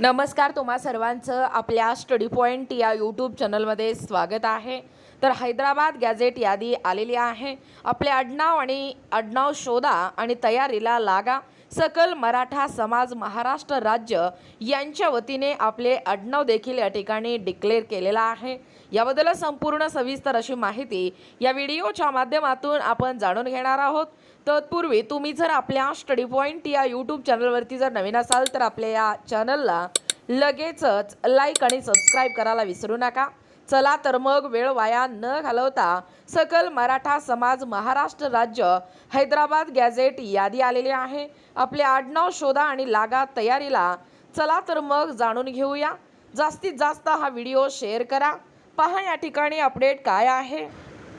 नमस्कार तुम्हा सर्वांचं आपल्या स्टडी पॉईंट या यूट्यूब चॅनलमध्ये स्वागत आहे. तर हैदराबाद गॅझेट यादी आलेली आहे. आपले आडनाव आणि आडनाव शोधा आणि तयारीला लागा. सकल मराठा समाज महाराष्ट्र राज्य यांच्या वतीने आपले आडनाव देखील या ठिकाणी डिक्लेअर केलेला आहे. याबद्दल संपूर्ण सविस्तर अशी माहिती या व्हिडिओच्या माध्यमातून आपण जाणून घेणार आहोत. तत्पूर्वी तुम्ही जर आपल्या स्टडी पॉईंट या यूट्यूब चॅनलवरती जर नवीन असाल तर आपल्या या चॅनलला लगेचच लाईक आणि सबस्क्राईब करायला विसरू नका. चला तर मग वेळ वाया न घालवता सकल मराठा समाज महाराष्ट्र राज्य हैदराबाद गॅझेट यादी आलेली आहे. आपले आडनाव शोधा आणि लागा तयारीला चला तर मग जाणून घेऊया. जास्तीत जास्त हा व्हिडिओ शेअर करा. पहा या ठिकाणी अपडेट काय आहे.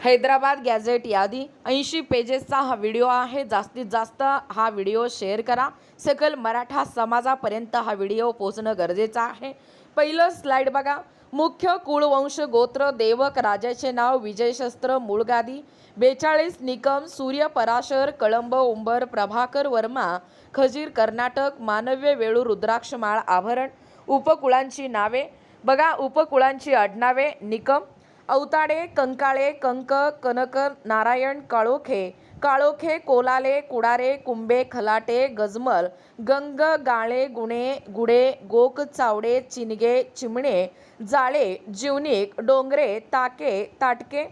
हैदराबाद गॅझेट यादी. ऐंशी पेजेसचा हा व्हिडिओ आहे. जास्तीत जास्त हा व्हिडिओ शेअर करा. सकल मराठा समाजापर्यंत हा व्हिडिओ पोचणं गरजेचं आहे. पहिलं स्लाइड बघा. मुख्य कुळवंश गोत्र देवक राजाचे नाव विजयशस्त्र मूळगादी. बेचाळीस निकम सूर्य पराशर कळंब उंबर प्रभाकर वर्मा खजीर कर्नाटक मानव्य वेळू रुद्राक्षमाळ आभरण. उपकुळांची नावे. बघा उपकुळांची आडनावे. निकम अवताडे कंकाळे कंक कनक नारायण काळोखे. काळोखे कोलाले कुडारे कुंबे खलाटे गजमल. गंग गाळे गुणे गुडे गोक चावडे चिनगे चिमणे. जाळे जीवनिक डोंगरे ताके ताटके.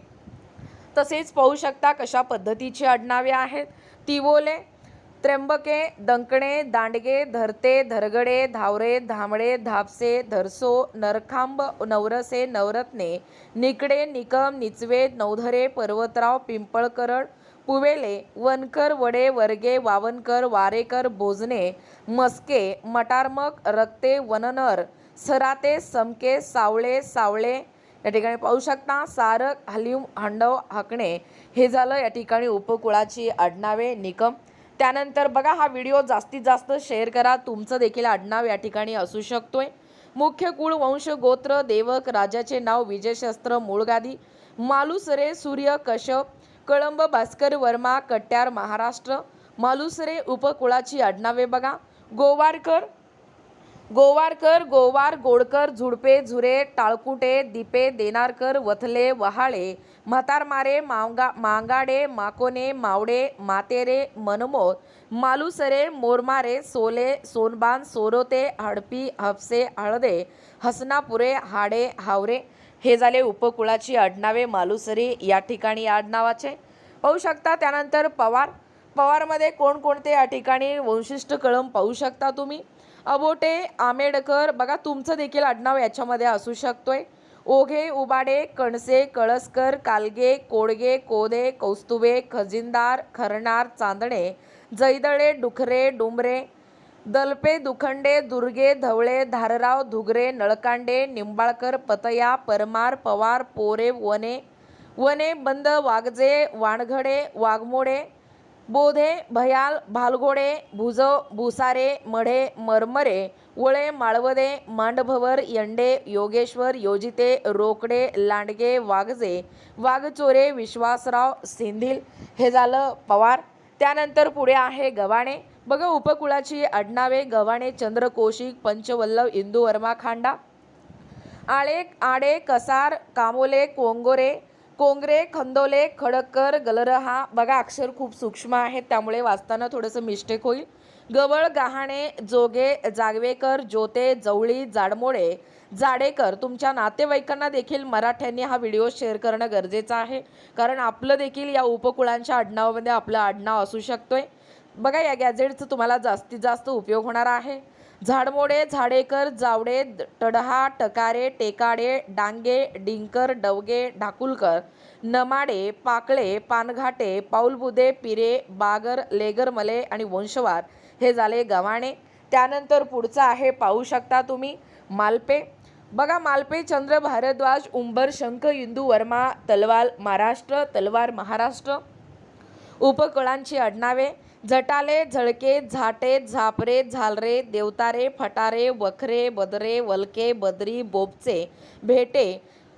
तसेच पाहू शकता कशा पद्धतीची आडनावे आहेत. तिवोले त्र्यंबके दंकणे दांडगे धरते धरगडे धावरे धामडे धापसे धरसो नरखांब नवरसे नवरत्ने निकडे निकम निचवे नवधरे पर्वतराव पिंपळकरड पुवेले वनकर वडे वर्गे वावनकर वारेकर भोजने मस्के मटारमक रक्ते वननर सराते समके सावळे सावळे. या ठिकाणी पाहू शकता सारक हलिम हांडव हाकणे. हे झालं या ठिकाणी उपकुळाची आडनावे निकम. त्यानंतर बघा हा व्हिडिओ जास्तीत जास्त शेअर करा. तुमचं देखील आडनाव या ठिकाणी असू शकतोय. मुख्य कुळ वंश गोत्र देवक राजाचे नाव विजयशस्त्र मूळगादी मालुसरे सूर्य कश्यप कळंब भास्कर वर्मा कट्यार महाराष्ट्र मालुसरे उपकुळाची आडनावे बघा. गोवारकर गोवारकर गोवार गोडकर झुडपे झुरे टाळकुटे दिपे देनारकर वथले वहाळे म्हातारमारे मांगा मांगाडे माकोने मावडे मातेरे मनमोद मालुसरे मोरमारे सोले सोनबान सोरोते हडपी हफसे हळदे हसनापुरे हाडे हावरे. हे झाले उपकुळाची आडनावे. मालुसरे या ठिकाणी आडनावाचे. पाहू शकता त्यानंतर पवार. पवारमध्ये कोणकोणते या ठिकाणी वंशिष्ट कळम पाहू शकता तुम्ही? अबोटे आंबेडकर बघा तुमचं देखील आडनाव याच्यामध्ये असू शकतोय. ओघे उबाडे कणसे कळसकर कालगे कोडगे कोदे कौस्तुबे खजिनदार खरणार चांदणे जैदळे डुखरे डुमरे दलपे दुखंडे दुर्गे धवळे धारराव धुगरे नळकांडे निंबाळकर पतया परमार पवार पोरे वने वने बंद वागजे वाणघडे वाघमोडे बोधे भयाल भालगोडे भुजव भुसारे मढे मरमरे वळे माळवदे मांडभवर यंडे योगेश्वर योजिते रोकडे लांडगे वाघजे वाघचोरे विश्वासराव सिंधिल हे झालं पवार. त्यानंतर पुढे आहे गव्हाणे. बघा उपकुळाची आडनावे गव्हाणे चंद्र पंचवल्लव इंदू वर्मा खांडा. आळे आडे कसार कामोले कोंगोरे कोंगरे खंदोले खडकर गलरहा. बघा अक्षर खूप सूक्ष्म आहेत त्यामुळे वाचताना थोडंसं मिस्टेक होईल. गवळ गहाणे जोगे जागवेकर जोते जवळी जाडमोडे जाडेकर तुमच्या नातेवाईकांना देखील मराठ्यांनी हा व्हिडिओ शेअर करणं गरजेचं आहे. कारण आपलं देखील या उपकुळांच्या आडनावामध्ये आपलं आडनाव असू शकतोय. बघा या गॅझेटचं तुम्हाला जास्तीत जास्त उपयोग होणार आहे. झाडमोडे झाडेकर जावडे द- टडहा टकारे टेकाडे डांगे डिंकर डवगे ढाकुलकर नमाडे पाकळे पानघाटे पाऊलबुदे पिरे बागर लेगरमले आणि वंशवार हे झाले गव्हाणे. त्यानंतर पुढचं आहे पाहू शकता तुम्ही मालपे. बघा मालपे चंद्र भारद्वाज उंबर शंख इंदू वर्मा तलवार महाराष्ट्र तलवार महाराष्ट्र. उपकळांची आडनावे. झटाले झळके झाटे झापरे झालरे देवतारे फटारे वखरे बदरे वलके बदरी बोपचे भेटे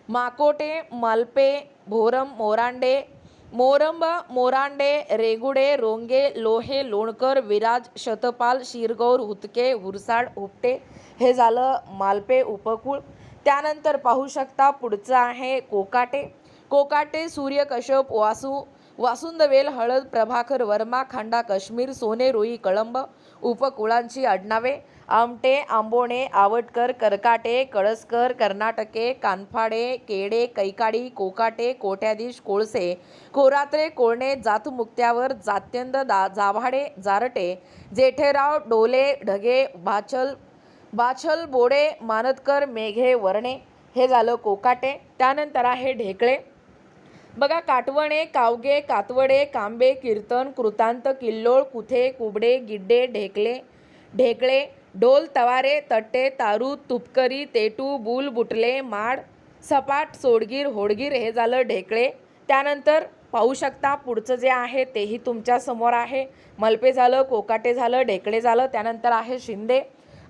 माकोटे मालपे भोरम मोरांडे मोरंब मोरांडे रेगुडे रोंगे लोहे लोणकर विराज शतपाल शिरगौर हुतके हुरसाड उपटे हे झालं मालपे उपकूळ. त्यानंतर पाहू शकता पुढचं आहे कोकाटे. कोकाटे सूर्यकश्यप वासू वासुंदवेल हळद प्रभाकर वर्मा खांडा काश्मीर सोने रोई कळंब उपकुळांची आडनावे आमटे आंबोणे आवटकर करकाटे कळसकर कर्नाटके कानफाडे केडे कैकाडी कोकाटे कोट्याधीश कोळसे कोरात्रे कोळणे जातमुक्त्यावर जात्यंद दा जाभाडे जारटे जेठेराव डोले ढगे बाचल बाछल बोडे मानतकर मेघे वरणे हे झालं कोकाटे. त्यानंतर आहे ढेकळे. बघा काटवणे कावगे कातवडे कांबे कीर्तन कृतांत किल्लोळ कुथे कुबडे गिड्डे ढेकले ढेकळे ढोल तवारे तट्टे तारू तुपकरी तेटू बुल बुटले माड सपाट सोडगीर होडगीर हे झालं ढेकळे. त्यानंतर पाहू शकता पुढचं जे आहे तेही तुमच्यासमोर आहे. मलपे झालं कोकाटे झालं ढेकळे झालं त्यानंतर आहे शिंदे.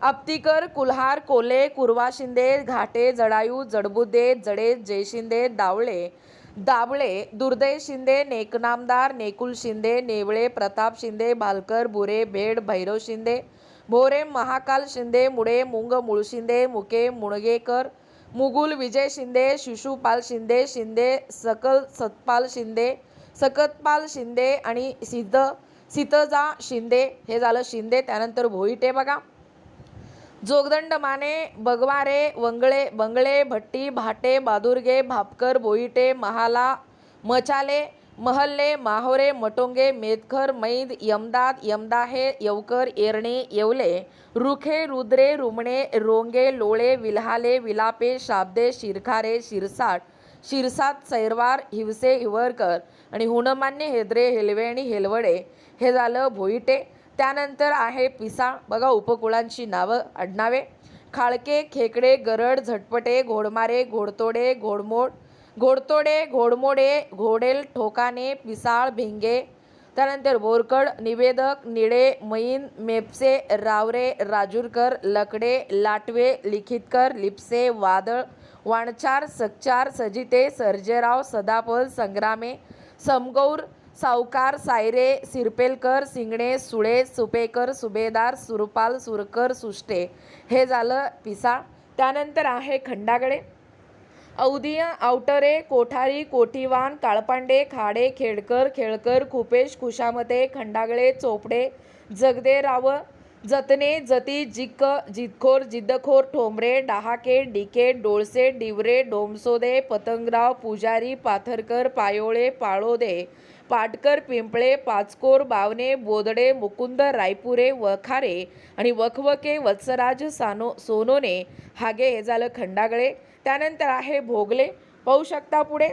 अप्तिकर कुल्हार कोले कुरवा शिंदे घाटे जडायू जडबुदे जडे जयशिंदे दावळे. दाबळे दुर्दय शिंदे नेकनामदार नेकुल शिंदे नेवळे प्रताप शिंदे भालकर बुरे भेड भैरव शिंदे भोरे महाकाल शिंदे मुडे मुंग मुळशिंदे मुके मुणगेकर मुगुल विजय शिंदे शिशुपाल शिंदे शिंदे सकल सतपाल शिंदे सकतपाल शिंदे आणि सिद्ध सितजा शिंदे हे झालं शिंदे त्यानंतर भोईटे बघा. जोगदंड माने बगवारे वंगळे बंगळे भट्टी भाटे बादुर्गे भापकर बोईटे महाला मचाले महल्ले माहोरे मटोंगे मेदखर मैद यमदाद यमदाहे यवकर येरणे येवले रुखे रुद्रे रुमणे रोंगे लोळे विल्हाले विलापे शाब्दे शिरखारे शिरसाट शिरसात सैरवार हिवसे हिवरकर आणि हुणमान्य हेद्रे हेलवे आणि हेलवडे. हे झालं भोईटे. त्यानंतर आहे पिसाळ बघा उपकुळांची नावं आडनावे. खाळके खेकडे गरड झटपटे घोडमारे घोडतोडे घोडमोड घोडतोडे घोडमोडे घोडेल ठोकाने पिसाळ भिंगे. त्यानंतर बोरकड निवेदक निळे मैन मेपसे रावरे राजूरकर लकडे लाटवे लिखितकर लिपसे वादळ वाणचार सकचार सजिते सर्जेराव सदापल संग्रामे समगौर सावकार सायरे सिरपेलकर सिंगणे सुळे सुपेकर सुभेदार सुरपाल सुरकर सुष्टे. हे झालं पिसाळ त्यानंतर आहे खंडागळे औदिय आवटरे कोठारी कोठीवान काळपांडे खाडे खेडकर खेळकर खुपेश खुशामते खंडागळे चोपडे जगदेराव जतने जती जिक जितखोर जिद्दखोर ठोंबरे डहाके डिके डोळसे डिवरे डोमसोदे पतंगराव पुजारी पाथरकर पायोळे पाळोदे पाटकर पिंपळे पाचकोर बावने बोदडे मुकुंद रायपुरे वखारे आणि वखवके वत्सराज सानो सोनोने हागे हे झालं खंडागळे. त्यानंतर आहे भोगले. पाहू शकता पुढे.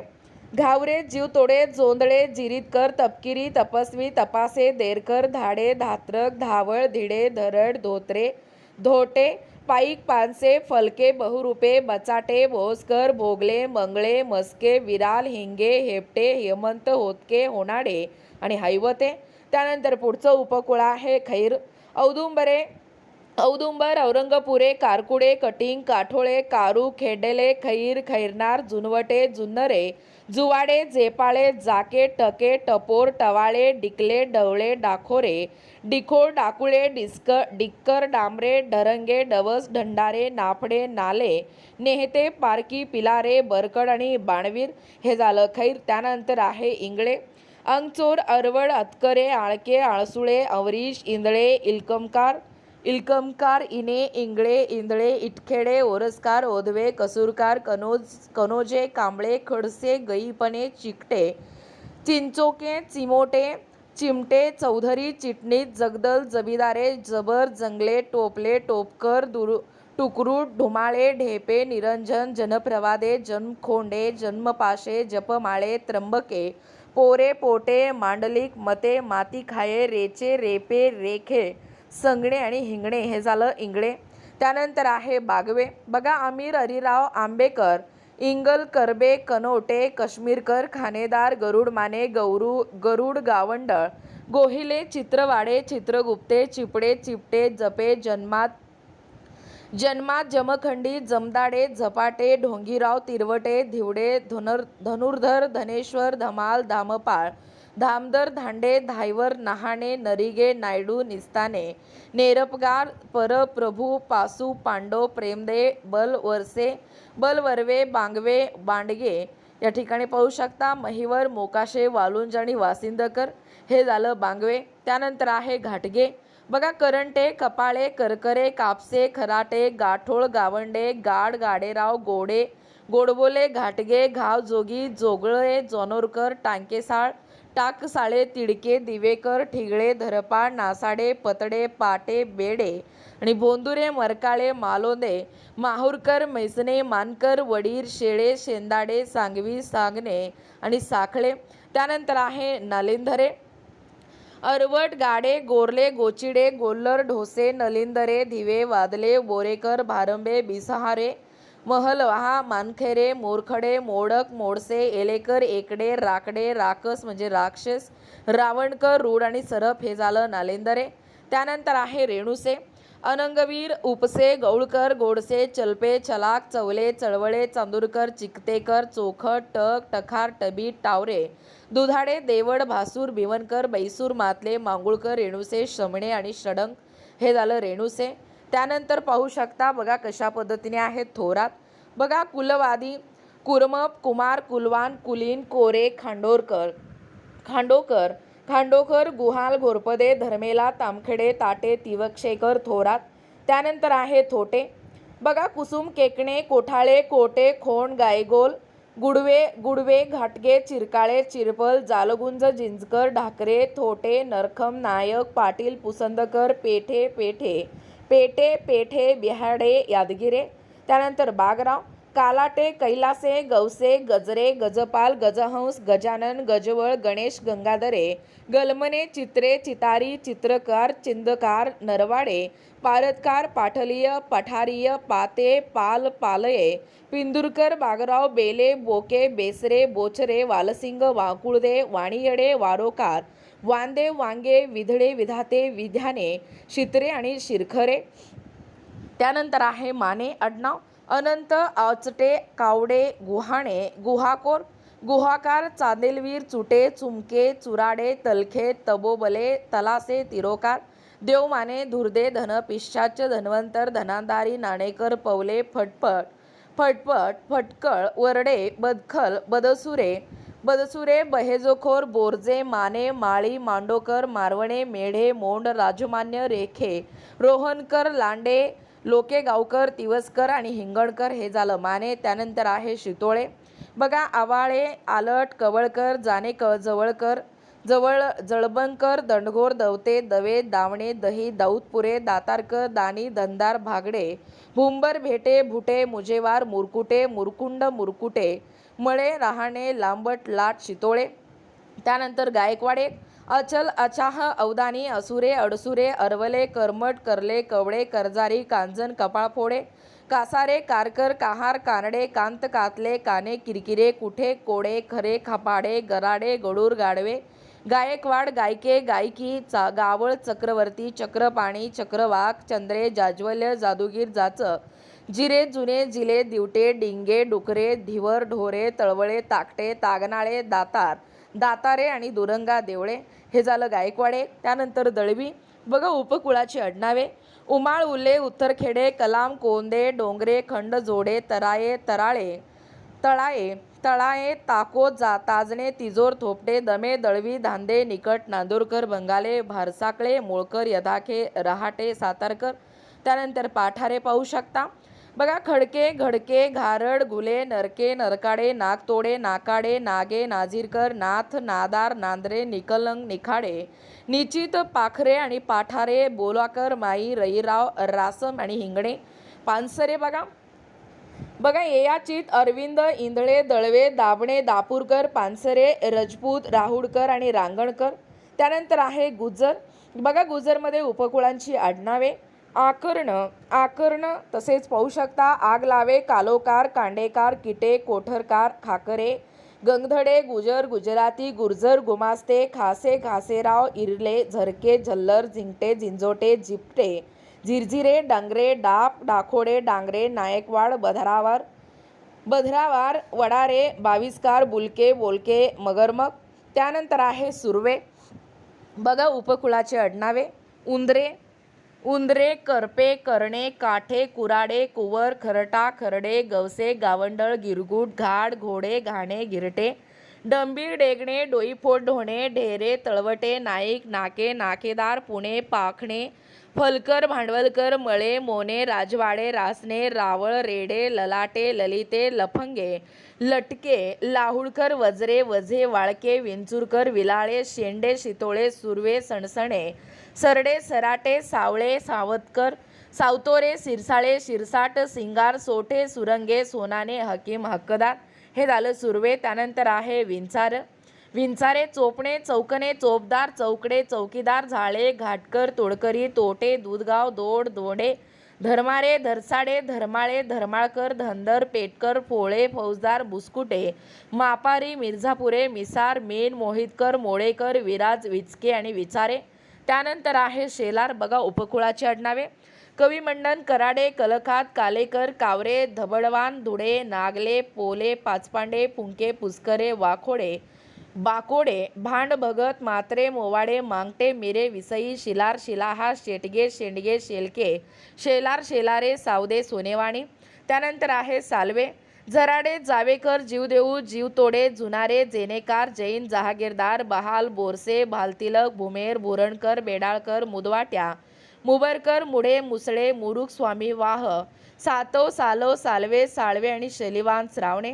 घावरे जीवतोडे जोंदळे जिरीतकर तपकिरी तपस्वी तपासे देरकर धाडे धात्रक धावळ धिडे धरड धोत्रे धोटे पाईक पानसे फलके बहुरूपे बचाटे भोसकर भोगले मंगळे मस्के विराल हिंगे हेपटे हेमंत होतके होणाडे आणि हैवते त्यानंतर पुढचं उपकुळ आहे खैर. औदुंबरे औदुंबर औरंगपुरे कारकुडे कटिंग काठोळे कारू खेडेले खैर खैरनार जुनवटे जुन्नरे जुवाडे जेपाळे जाके टके टपोर टवाळे डिकले डवळे डाखोरे डिखोर डाकुळे डिस्क डिक्कर डांबरे डरंगे डवस ढंडारे नाफडे नाले नेहते पारकी पिलारे बरकड आणि बाणवीर हे झालं खैर. त्यानंतर आहे इंगळे अंगचोर अरवड अतकरे आळके आळसुळे अवरीश इंदळे इलकमकार इलकमकार इने इंगळे इंदळे इटखेडे ओरसकार ओधवे कसूरकार कनोज कनोजे कांबळे खडसे गईपणे चिकटे चिंचोके चिमोटे चिमटे चौधरी चिटणीत जगदल जबीदारे जबर जंगले टोपले टोपकर दुरु टुकरू ढुमाळे ढेपे निरंजन जनप्रवादे जन्मखोंडे जन्मपाशे जपमाळे त्र्यंबके पोरे पोटे मांडलिक मते माती खाये रेचे रेपे रेखे संगणे आणि हिंगणे हे झालं इंगळे. त्यानंतर आहे बागवे. बघा आमिर हरिराव आंबेकर इंगल करबे कनोटे काश्मीरकर खानेदार गरुड माने गौरू गरुड गावंडळ गोहिले चित्रवाडे चित्रगुप्ते चिपडे चिपटे जपे जन्मात जन्मात जमखंडी जमदाडे झपाटे ढोंगीराव तिरवटे धिवडे धनुर धनुर्धर धनेश्वर धमाल धामपाळ धामदर धांडे धायवर नहाणे नरिगे नायडू निस्ताने नेरपगार परप्रभू पासू पांडव प्रेमदे बल वरसे बलवरवे बांगवे बांडगे. या ठिकाणी पाहू शकता महिवर मोकाशे वालुंज आणि वासिंदकर. हे झालं बांगवे. त्यानंतर आहे घाटगे. बघा करंटे कपाळे करकरे कापसे खराटे गाठोळ गावंडे गाड गाडेराव गोडे गोडबोले घाटगे घाव जोगी जोगळे जोनोरकर टांकेसाळ टाकसाळे तिडके दिवेकर ठिगळे धरपाळ नासाडे पतडे पाटे बेडे आणि भोंदुरे मरकाळे मालोंदे माहूरकर मैसने मानकर वडीर शेळे शेंदाडे सांगवी सांगणे आणि साखळे. त्यानंतर आहे नालिंधरे अरवट गाडे गोरले गोचिडे गोल्लर ढोसे नलिंदरे दिवे वादले बोरेकर भारंबे बिसहारे महलवहा मानखेरे मोरखडे मोडक मोडसे एलेकर एकडे राकडे राकस म्हणजे राक्षस रावणकर रूड आणि सरप हे झालं नालेंदरे. त्यानंतर आहे रेणुसे अनंगवीर उपसे गौळकर गोडसे चलपे चलाक चवले चळवळे चांदूरकर चिकतेकर चोखट टक टखार टबी टावरे दुधाडे देवड भासूर भिवनकर बैसूर मातले मांगुळकर रेणुसे शमणे आणि षडंग हे झालं रेणुसे. त्यानंतर पाहू शकता बघा कशा पद्धतीने आहेत थोरात. बघा कुलवादी कुरमप कुमार कुलवान कुलीन कोरे खांडोरकर. खांडोकर खांडोकर गुहाल घोरपदे धर्मेला तामखेडे ताटे तिवक्षेकर थोरात. त्यानंतर आहे थोटे. बघा कुसुम केकणे कोठाळे कोटे खोण गायगोल गुडवे गुडवे घाटगे चिरकाळे चिरपल जालगुंज जिंजकर ढाकरे थोटे नरखम नायक पाटील पुसंदकर पेठे पेठे. पेटे पेठे बिहाडे यादगिरे. त्यानंतर बागराव कालाटे कैलासे गवसे गजरे गजपाल गजहंस गजानन गजवळ गणेश गंगाधरे गलमने चित्रे चितारी चित्रकार चिंदकार नरवाडे पारतकार पाठलीय पठारीय पाते पाल पालये पिंदुरकर बागराव बेले बोके बेसरे बोचरे वालसिंग वाकुळदे वाणियडे वारोकार वांदे वांगे विधडे विधाते विध्याने शित्रे आणि शिरखरे. त्यानंतर आहे माने आडनाव अनंत आचटे कावडे गुहाणे गुहाकोर गुहाकार चांदेलवीर चुटे चुमके चुराडे तलखे तबोबले तलासे तिरोकार देवमाने धुर्दे धन पिशाच धन्वंतर धनांदारी नाणेकर पवले फटपट फटपट फटकळ वरडे बदखल बदसुरे बदसुरे बहेजोखोर बोरजे माने माळी मांडोकर मारवणे मेढे मोंड राजमान्य रेखे रोहनकर लांडे लोकेगावकर तिवसकर आणि हिंगणकर हे झालं. माने त्यानंतर आहे शितोळे. बघा आवाळे आलट कवळकर जाने क जवळकर जवळ जळबंकर दंडघोर दवते दवे दावणे दही दाऊदपुरे दातारकर दानी धंदार भागडे भुंबर भेटे भुटे मुजेवार मुरकुटे मुरकुंड मुरकुटे मळे रहाणे लांबट लाट शितोळे. त्यानंतर गायकवाडे अचल अचाह अवदानी असुरे अडसुरे अरवले करमट करले कवडे करजारी कांजन कपाळफोडे कासारे कारकर काहार कानडे कांत कातले काने किरकिरे कुठे कोडे खरे खपाडे गराडे गडूर गाडवे. गायकवाड गायके गायकी चा गावळ चक्रवर्ती चक्रपाणी चक्रवाक चंद्रे जाज्वल्य जादूगीर जाचं. जिरे जुने जिले दिवटे डिंगे डुकरे धिवर ढोरे तळवळे ताकटे तागनाळे दातार दातारे आणि दुरंगा देवळे. हे झालं गायकवाडे त्यानंतर दळवी. बघा उपकुळाची अडनावे उमाळ उल्ले उत्तरखेडे कलाम कोंदे डोंगरे खंड जोडे तराये तराळे तळाये तळाये ताको जा ताजणे तिजोर थोपटे दमे दळवी धांदे निकट नांदुरकर बंगाले भारसाकळे मोळकर यदाखे रहाटे सातारकर. त्यानंतर पाठारे पाहू शकता. बघा खडके घडके घारड गुले नरके नरकाडे नागतोडे नाकाडे नागे नाझीरकर नाथ नादार नांद्रे निकलंग निखाडे निचित पाखरे आणि पाठारे बोलाकर माई रईराव रासम आणि हिंगणे पानसरे बघा. बघा ययाचित अरविंद इंधळे दळवे दाबणे दापूरकर पानसरे रजपूत राहुडकर आणि रांगणकर. त्यानंतर आहे गुजर बघा गुजरमध्ये उपकुळांची आडनावे. आकर्ण आकर्ण तसेच पाहू शकता. आग लावे कालोकार कांडेकार किटे कोठरकार खाकरे गंगधडे गुजर गुजराती गुर्जर गुमास्ते खासे खासेराव इरले झरके झल्लर झिंगटे झिंजोटे झिपटे झिरझिरे डांगरे डाप डाखोडे डांगरे नायकवाड बधरावर बधरावार वडारे बावीसकार बुलके बोलके मगरमग. त्यानंतर आहे सुर्वे. बघा उपकुळाचे अडनावे उंदरे उंदरे करपे करणे काठे कुराडे कुवर खरटा खरडे गवसे गावंडळ गिरगुट घाड घोडे घाणे गिरटे डंबीर डेगणे डोईफोड ढोणे ढेरे तळवटे नाईक नाके नाकेदार पुणे पाखणे फलकर भांडवलकर मळे मोने राजवाडे रासने रावळ रेडे ललाटे ललिते लफंगे लटके लाहुळकर वजरे वझे वाळके विंचुरकर विलाळे शेंडे शितोळे सुर्वे सणसणे सरडे सराटे सावळे सावतकर सावतोरे सिरसाळे शिरसाट सिंगार सोठे सुरंगे सोनाने हकीम हक्कदार. हे झालं सुर्वे. त्यानंतर आहे विंचार. विंचारे चोपणे चौकणे चोपदार चौकडे चौकीदार झाळे घाटकर तोडकरी तोटे दूधगाव दोड दोडे धर्मारे धरसाडे धर्माळे धर्माळकर धनगर पेटकर फोळे फौजदार बुस्कुटे मापारी मिर्झापुरे मिसार मेन मोहितकर मोळेकर विराज विचके आणि विचारे. त्यानंतर आहे शेलार. बघा उपकुळाची आडनावे. कविमंडन कराडे कलखात कालेकर कावरे धबडवान धुडे नागले पोले पाचपांडे पुंके पुस्करे वाखोडे बाकोडे भांड भगत मात्रे मोवाडे मांगटे मिरे विसई शिलार शिलाहा शेटगे शेंडगे शेलके शेलार शेलारे सावदे सोनेवाणी. त्यानंतर आहे सालवे. झराडे जावेकर जीवदेऊ जीवतोडे जुनारे जेनेकार जैन जहागीरदार बहाल बोरसे भालतिलक भुमेर बोरणकर बेडाळकर मुदवाट्या मुबरकर मुढे मुसळे मुरुक स्वामी वाह सातव सालव सालवे साळवे आणि शलिवान श्रावणे.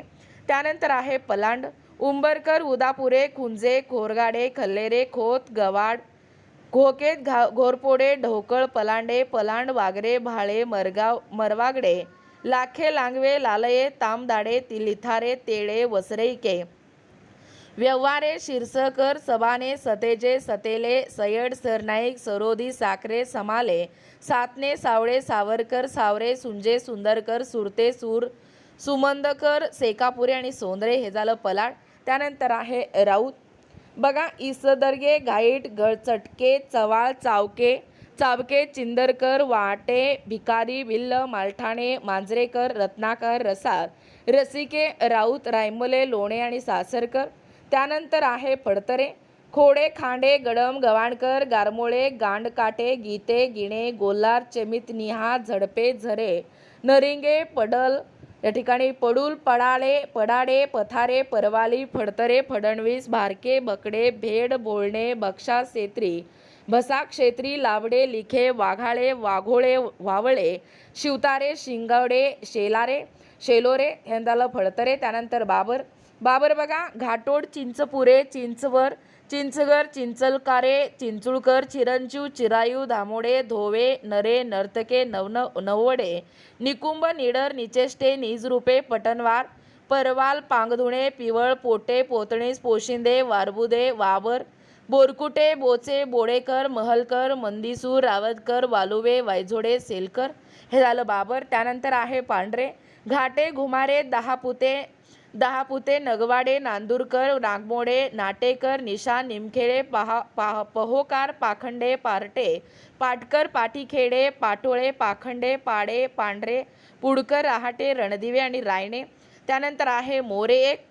त्यानंतर आहे पलांड उंबरकर उदापुरे खुंजे खोरगाडे खल्लेरे खोत गवाड घोकेत घा घोरपोडे ढोकळ पलांडे पलांड वागरे भाळे मरगाव मरवागडे लाखे लांगवे लालये तामदाडे तिलिथारे तेळे वसरैके व्यवहारे शिरसकर सबाने सतेजे सतेले सयड सरनाईक सरोदी साखरे समाले सातने सावळे सावरकर सावरे सुंजे सुंदरकर सुरते सूर सुमंदकर सेकापुरे आणि सोंदरे हे झालं पलाड. त्यानंतर आहे राऊत. बघा इसदर्गे गाईट गळचटके चवाळ चावके चावके चिंदरकर वाटे भिकारी विल्ल मालठाणे मांजरेकर रत्नाकर रसार रसिके राऊत रायमले लोणे आणि सासरकर. त्यानंतर आहे फडतरे. खोडे खांडे गडम गवाणकर गारमोळे गांडकाटे गीते गिणे गोलार चमित निहा झडपे झरे नरिंगे पडल. या ठिकाणी पडूल पडाळे पडाडे पथारे परवाली फडतरे फडणवीस भारके बकडे भेड बोलणे बक्षा सेत्री भसा क्षेत्री लावडे लिखे वाघाळे वाघोळे वावळे शिवतारे शिंगवडे शेलारे शेलोरे हे झालं त्यानंतर बाबर. बाबर बघा घाटोड चिंचपुरे चिंचवर चिंचगर चिंचलकारे चिंचुळकर चिरंजीव चिरायू धामोडे धोवे नरे नर्तके नवन नववडे निकुंभ निडर निचेष्टे निजरूपे पटनवार परवाल पांगधुणे पिवळ पोटे पोतणीस पोशिंदे वारबुदे वावर बोरकुटे बोचे बोडेकर महलकर मंदिसूर रावतकर वालुवे वायझोडे सेलकर. हे झालं बाबर. त्यानंतर आहे पांढरे. घाटे घुमारे दहापुते दहापुते नगवाडे नांदूरकर नागमोडे नाटेकर निशा निमखेडे पहा पाह पहोकार पाखंडे पार्टे. पाटकर पाटीखेडे पाटोळे पाखंडे पाडे पांढरे. पुडकर रहाटे रणदिवे आणि रायणे. त्यानंतर आहे मोरे एक.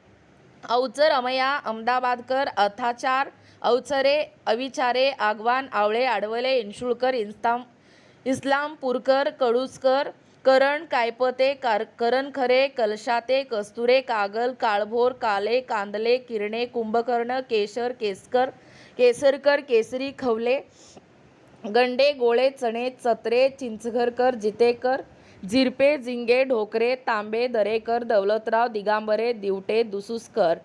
अवचर अमया अहमदाबादकर अथाचार अवचरे अविचारे आगवान आवळे आडवले इन्शुळकर इन्स्ताम इस्लामपूरकर कडुसकर करण कायपते कार करण खरे कलशाते कस्तुरे कागल काळभोर काले कांदले किरणे कुंभकर्ण केशर केसकर केसरकर केसरी खवले गंडे गोळे चणे चत्रे चिंचघरकर जितेकर झिरपे झिंगे ढोकरे तांबे दरेकर दौलतराव दिगांबरे दिवटे दुसुसकर.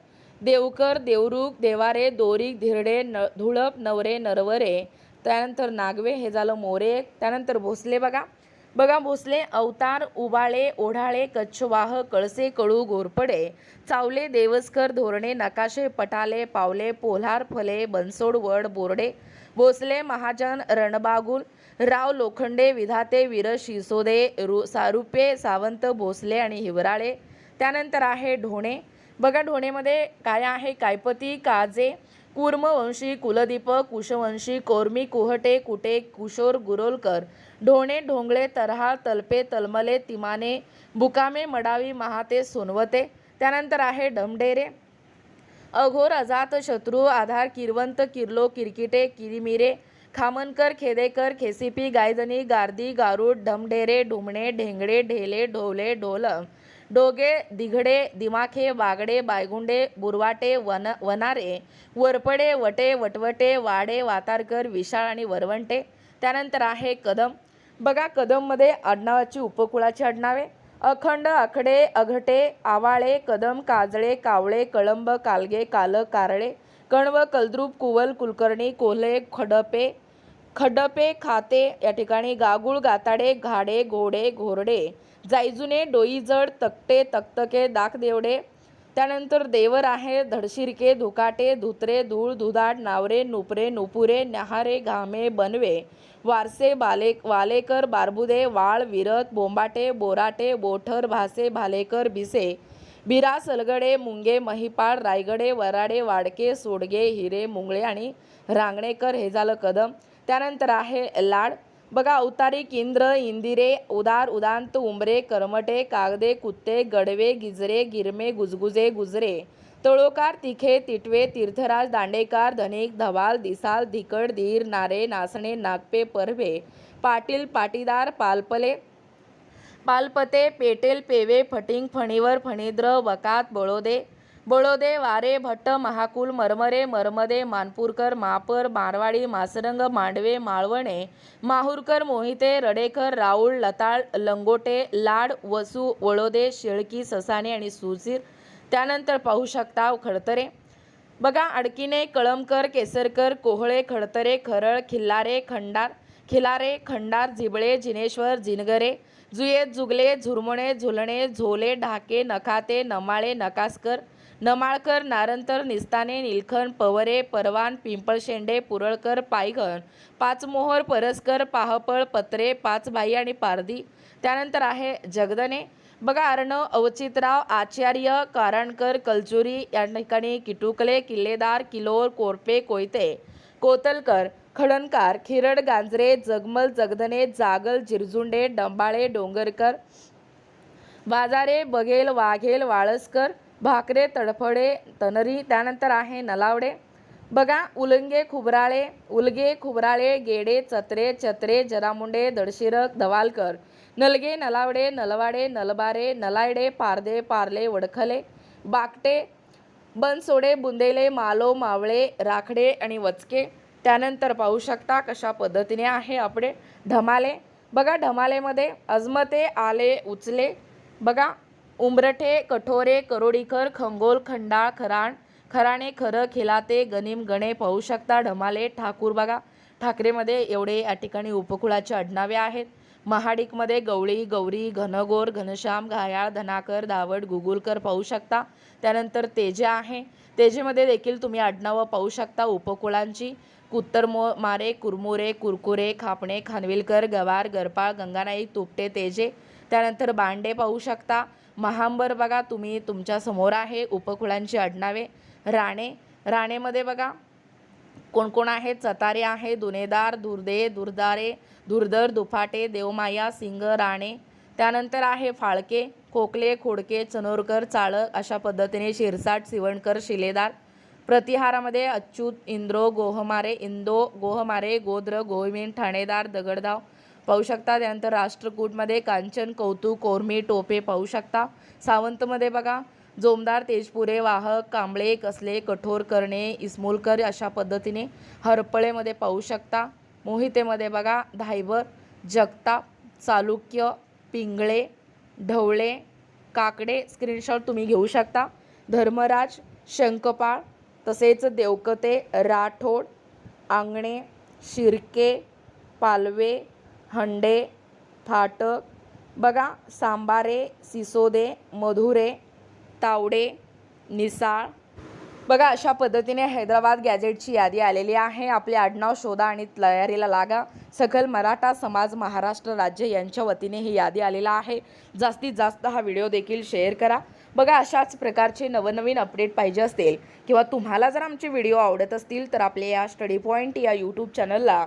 देवकर देवरुख देवारे दोरीक धिरडे न धुळप नवरे नरवरे. त्यानंतर नागवे हे झालं मोरे. त्यानंतर भोसले बघा. बघा भोसले अवतार उबाळे ओढाळे कच्छवाह कळसे कळू घोरपडे. चावले देवस्कर धोरणे नकाशे पटाले पावले पोल्हार फले बनसोड वड बोर्डे. भोसले महाजन रणबागुल. राव लोखंडे विधाते वीर शिसोदे रु सारुपे सावंत भोसले आणि हिवराळे. त्यानंतर आहे ढोणे. बघा ढोणेमध्ये काय आहे? कायपती काजे कुर्मवंशी कुलदीपक कुशवंशी कोर्मी कुहटे कुटे कुशोर गुरोलकर. ढोणे ढोंगळे तरहा तलपे तलमले तिमाने बुकामे मडावी महाते सोनवते. त्यानंतर आहे डमडेरे. अघोर अजात शत्रू आधार किरवंत किर्लो किरकिटे किरिमिरे खामनकर खेदेकर खेसिपी गायदनी गार्दी गारुड ढमढेरे ढुमणे ढेंगडे ढेले ढोले ढोल डोगे दिघडे दिमाखे बागडे बायगुंडे बुरवाटे वन वनारे वरपडे वटे वटवटे वाडे वातारकर विशाळ आणि वरवंटे. त्यानंतर आहे कदम. बघा कदममध्ये आडनावाची उपकुळाची आडनावे. अखंड आखडे अघटे आवाळे कदम काजळे कावळे कळंब कालगे काल कारळे. कण्व कलद्रूप कुवल कुलकर्णी कोल्हे खडपे. खडपे खाते या ठिकाणी गागुळ गाताडे घाडे घोडे घोरडे. जायजुने डोईजड तकटे तकतके दाखदेवडे त्यानंतर देवर आहे धडशिरके धुकाटे धुत्रे धूळ धुदाड नावरे नुपरे नुपुरे न्याहारे घामे बनवे. वारसे बाले वालेकर बारबुदे वाळ विरत बोंबाटे बोराटे बोठर भासे भालेकर भिसे बिरा सलगडे मुंगे महिपाळ रायगडे वराडे वाडके सोडगे हिरे मुंगळे आणि रांगणेकर हे झालं कदम. त्यानंतर आहे लाड बघा अवतारी केंद्र इंदिरे उदार उदांत उंबरे करमटे कागदे कुत्ते गडवे गिजरे गिरमे गुजगुजे गुजरे. तळोकार तिखे तिटवे तीर्थराज दांडेकार धनिक धवाल दिसाल धिकड धीर नारे नासणे नागपे परवे. पाटील पाटीदार पालपले. पालपते पेटेल पेवे फटिंग फणीवर फणीद्र वकात बळोदे. बळोदे वारे भट्ट महाकुल मरमरे मरमदे मानपूरकर मापर मारवाडी मासरंग मांडवे माळवणे माहूरकर मोहिते रडेकर राऊळ लताळ लंगोटे लाड वसू वळोदे शेळकी ससाणे आणि सुसीर त्यानंतर पाहू शकता खडतरे. बघा अडकिने कळमकर केसरकर कोहळे खडतरे खरळ खिल्लारे खंडार खिलारे खंडार झिबळे जिनेश्वर जिनगरे जुये जुगले झुरमणे झुलणे झोले ढाके नखाते नमाळे नकासकर नमाळकर नारंतर निस्ताने निलखन पवरे परवान पिंपळशेंडे पुरळकर पायघन पाचमोहर परस्कर पाहपळ पत्रे पाचबाई आणि पारदी त्यानंतर आहे जगदने. बघा अर्णव अवचितराव आचार्य कारणकर कलचुरी या ठिकाणी किटुकले किल्लेदार किलोर कोरपे कोयते कोतलकर खडणकार खिरड गांजरे जगमल जगदने जागल जिरजुंडे डंबाळे डोंगरकर बाजारे बघेल वाघेल वाळसकर भाकरे तडफडे तनरी त्यानंतर आहे नलावडे. बघा उलंगे खुबराळे उलगे खुबराळे गेडे चत्रे चत्रे जरामुंडे दडशिरक धवालकर. नलगे नलावडे नलवाडे नलबारे नलायडे पारदे पारले वडखले बाकटे बनसोडे बुंदेले मालो मावळे राखडे आणि वचके. त्यानंतर पाहू शकता कशा पद्धतीने आहे आपले ढमाले बघा ढमालेमध्ये अजमते आले उचले. बघा उंबरठे कठोरे करोडीकर खंगोल खंडाळ खराण खराणे खरं खिलाते गनिम गणे पाहू शकता ढमाले ठाकूर बघा. ठाकरेमध्ये एवढे या ठिकाणी उपकुळाचे आडनावे आहेत. महाडिकमध्ये गवळी गौरी घनगोर घनश्याम घायाळ धनाकर दावड गुगुलकर पाहू शकता त्यानंतर तेजे आहे. तेजेमध्ये देखील तुम्ही आडनावं पाहू शकता उपकुळांची कुत्तरमो मारे कुरमुरे कुरकुरे खापणे खानविलकर गवार गरपाळ गंगानाई तुपटे तेजे. त्यानंतर बांडे पाहू शकता. महांबर बघा तुम्ही तुमच्यासमोर आहे. उपकुळांची आडनावे. राणे राणेमध्ये बघा. कोण कोण आहेत चतारे आहे दुनेदार दुर्दे दुर्दारे दुर्धर दुफाटे देवमाया सिंग राणे. त्यानंतर आहे फाळके खोकले खोडके चनोरकर चाळक अशा पद्धतीने शिरसाट सिवणकर शिलेदार. प्रतिहारामध्ये अच्युत इंद्रो गोहमारे इंदो गोहमारे गोद्र गोविंद ठाणेदार दगडधाव. पाहू शकता. त्यानंतर राष्ट्रकूटमध्ये कांचन कौतुक कोरमी टोपे पाहू शकता. सावंतमध्ये बघा जोमदार तेजपुरे वाहक कांबळे कसले कठोर करणे इस्मोलकर अशा पद्धतीने हरपळेमध्ये पाहू शकता. मोहितेमध्ये बघा धायबर जगताप चालुक्य पिंगळे ढवळे काकडे स्क्रीनशॉट तुम्ही घेऊ शकता. धर्मराज शंकपाळ तसेच देवकते राठोड आंगणे शिर्के पालवे हंडे फाटक बघा सांबारे सिसोदे मधुरे तावडे निसाळ. बघा अशा पद्धतीने हैदराबाद गॅजेटची यादी आलेली आहे. आपले आडनाव शोधा आणि तयारीला लागा. सकल मराठा समाज महाराष्ट्र राज्य यांच्या वतीने ही यादी आलेला आहे. जास्तीत जास्त हा व्हिडिओ देखील शेअर करा. बघा अशाच प्रकारचे नवनवीन अपडेट पाहिजे असतील किंवा तुम्हाला जर आमचे व्हिडिओ आवडत असतील तर आपल्या या स्टडी पॉईंट या यूट्यूब चॅनलला